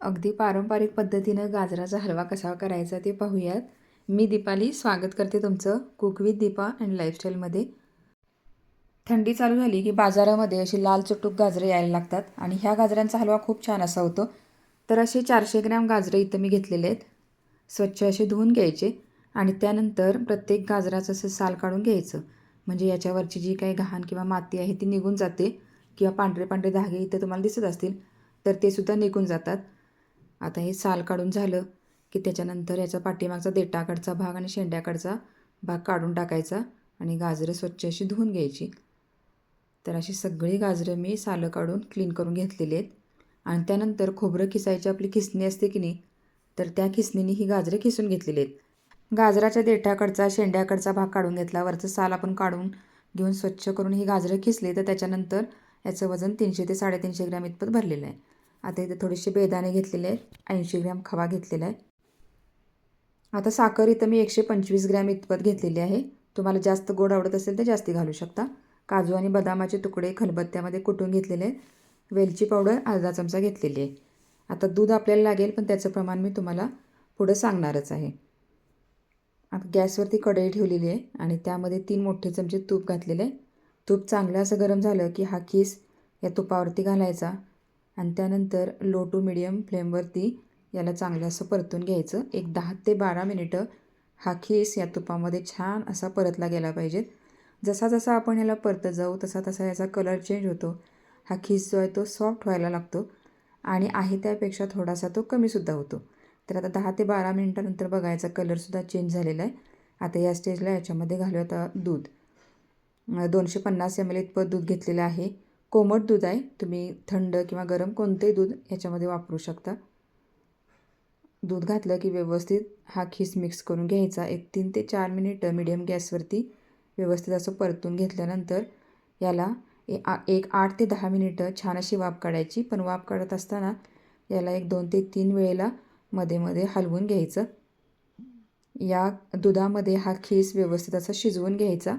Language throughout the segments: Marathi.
अगदी पारंपरिक पद्धतीनं गाजराचा हलवा कसा करायचा ते पाहूयात. मी दीपाली स्वागत करते तुमचं कुक विथ दीपा अँड लाईफस्टाईलमध्ये. थंडी चालू झाली की बाजारामध्ये अशी लाल चुटूक गाजरं यायला लागतात आणि ह्या गाजरांचा हलवा खूप छान असा होतो. तर असे चारशे ग्रॅम गाजरं इथं मी घेतलेले आहेत. स्वच्छ असे धुवून घ्यायचे आणि त्यानंतर प्रत्येक गाजराचं असं साल काढून घ्यायचं. म्हणजे याच्यावरची जी काही घाण किंवा माती आहे ती निघून जाते किंवा पांढरे पांढरे धागे इथं तुम्हाला दिसत असतील तर ते सुद्धा निघून जातात. आता हे साल काढून झालं की त्याच्यानंतर याचा पाठीमागचा देठाकडचा भाग आणि शेंड्याकडचा भाग काढून टाकायचा आणि गाजरं स्वच्छ अशी धुवून घ्यायची. तर अशी सगळी गाजरं मी सालं काढून क्लीन करून घेतलेली आहेत. आणि त्यानंतर खोबरं खिसायची आपली खिसणी असते की नाही तर त्या खिसणीने ही गाजरं खिसून घेतलेली आहेत. गाजराच्या देठाकडचा शेंड्याकडचा भाग काढून घेतला. वरचं साल आपण काढून घेऊन स्वच्छ करून ही गाजरं खिसली तर त्याच्यानंतर याचं वजन तीनशे ते साडेतीनशे ग्रॅम इतपत भरलेलं आहे. आता इथे थोडेसे बेदाणे घेतलेले आहेत. ऐंशी ग्रॅम खवा घेतलेला आहे. आता साखर इथं मी एकशे पंचवीस ग्रॅम इतपत घेतलेली आहे. तुम्हाला जास्त गोड आवडत असेल तर जास्ती घालू शकता. काजू आणि बदामाचे तुकडे खलबत्त्यामध्ये कुटून घेतलेले आहेत. वेलची पावडर अर्धा चमचा घेतलेली आहे. आता दूध आपल्याला लागेल पण त्याचं प्रमाण मी तुम्हाला पुढं सांगणारच आहे. आता गॅसवरती कढई ठेवलेली आहे आणि त्यामध्ये तीन मोठे चमचे तूप घातलेले आहे. तूप चांगलं असं गरम झालं की हा खीस या तुपावरती घालायचा. आणि त्यानंतर लो टू मिडियम फ्लेमवरती याला चांगलं असं परतून घ्यायचं. एक दहा ते बारा मिनिटं हा खीस या तुपामध्ये छान असा परतला गेला पाहिजेत जसा जसा आपण याला परतत जाऊ तसा तसा याचा कलर चेंज होतो. हा खीस जो आहे तो सॉफ्ट व्हायला लागतो आणि आहे त्यापेक्षा थोडासा तो कमीसुद्धा होतो. तर आता दहा ते बारा मिनटानंतर बघायचा कलरसुद्धा चेंज झालेला आहे. आता या स्टेजला याच्यामध्ये घालूया आता दूध. दोनशे पन्नास एम एल इतपत दूध घेतलेलं आहे. कोमट दूध आहे. तुम्ही थंड किंवा गरम कोणतेही दूध ह्याच्यामध्ये वापरू शकता. दूध घातलं की व्यवस्थित हा खीस मिक्स करून घ्यायचा. एक तीन ते चार मिनिटं मिडियम गॅसवरती व्यवस्थित असं परतून घेतल्यानंतर याला एक आठ ते दहा मिनिटं छान अशी वाफ काढायची. पण वाफ काढत असताना याला एक दोन ते तीन वेळेला मध्ये मध्ये हलवून घ्यायचं. या दुधामध्ये हा खीस व्यवस्थित असा शिजवून घ्यायचा.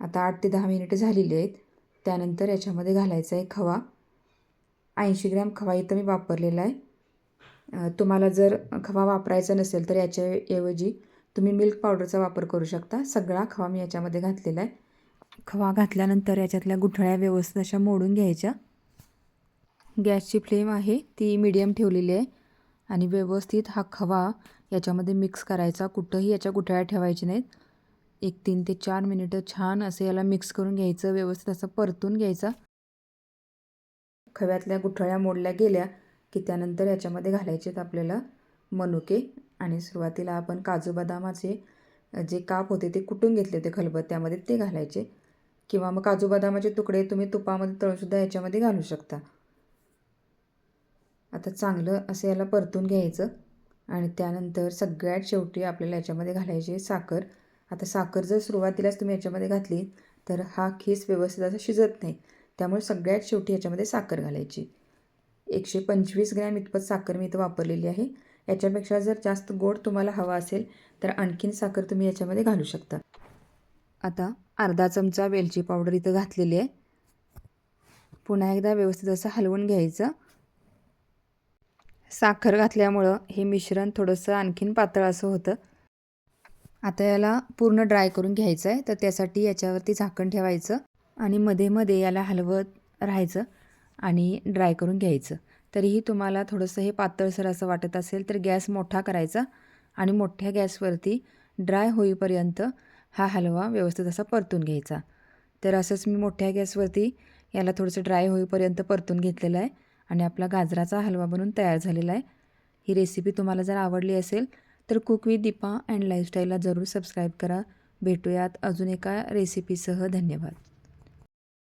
आता आठ ते दहा मिनिटं झालेली आहेत. त्यानंतर याच्यामध्ये घालायचा आहे खवा. ऐंशी ग्रॅम खवा इथं मी वापरलेला आहे. तुम्हाला जर खवा वापरायचा नसेल तर याच्याऐवजी तुम्ही मिल्क पावडरचा वापर करू शकता. सगळा खवा मी याच्यामध्ये घातलेला आहे. खवा घातल्यानंतर याच्यातल्या गुठळ्या व्यवस्थित अशा मोडून घ्यायच्या. गॅसची फ्लेम आहे ती मीडियम ठेवलेली आहे. आणि व्यवस्थित हा खवा याच्यामध्ये मिक्स करायचा. कुठंही याच्या गुठळ्या ठेवायच्या नाहीत. एक तीन ते चार मिनिटं छान असं याला मिक्स करून घ्यायचं व्यवस्थित असं परतून घ्यायचा. खव्यातल्या गुठळ्या मोडल्या गेल्या की त्यानंतर याच्यामध्ये घालायचे आहेत आपल्याला मनुके आणि सुरुवातीला आपण काजू बदामाचे जे काप होते ते कुटून घेतले होते खलबत्त्यामध्ये ते घालायचे. किंवा मग काजू बदामाचे तुकडे तुम्ही तुपामध्ये तळूनसुद्धा याच्यामध्ये घालू शकता. आता चांगलं असं याला परतून घ्यायचं आणि त्यानंतर सगळ्यात शेवटी आपल्याला याच्यामध्ये घालायची साखर. आता साखर जर सुरुवातीलाच तुम्ही याच्यामध्ये घातली तर हा खीस व्यवस्थित असं शिजत नाही. त्यामुळे सगळ्यात शेवटी याच्यामध्ये साखर घालायची. एकशे पंचवीस ग्रॅम इतपत साखर मी इथं वापरलेली आहे. याच्यापेक्षा जर जास्त गोड तुम्हाला हवा असेल तर आणखीन साखर तुम्ही याच्यामध्ये घालू शकता. आता अर्धा चमचा वेलची पावडर इथं घातलेली आहे. पुन्हा एकदा व्यवस्थित असं हलवून घ्यायचं. साखर घातल्यामुळं हे मिश्रण थोडंसं आणखीन पातळ असं होतं. आता याला पूर्ण ड्राय करून घ्यायचं आहे. तर त्यासाठी याच्यावरती झाकण ठेवायचं आणि मध्ये मध्ये याला हलवत राहायचं आणि ड्राय करून घ्यायचं. तरीही तुम्हाला थोडंसं हे पातळसर असं वाटत असेल तर गॅस मोठा करायचा आणि मोठ्या गॅसवरती ड्राय होईपर्यंत हा हलवा व्यवस्थित असा परतून घ्यायचा. तर असंच मी मोठ्या गॅसवरती याला थोडंसं ड्राय होईपर्यंत परतून घेतलेलं आहे आणि आपला गाजराचा हलवा बनून तयार झालेला आहे. ही रेसिपी तुम्हाला जर आवडली असेल तर कुक विथ दीपा अँड लाईफस्टाईलला जरूर सबस्क्राईब करा. भेटूयात अजून एका रेसिपीसह धन्यवाद.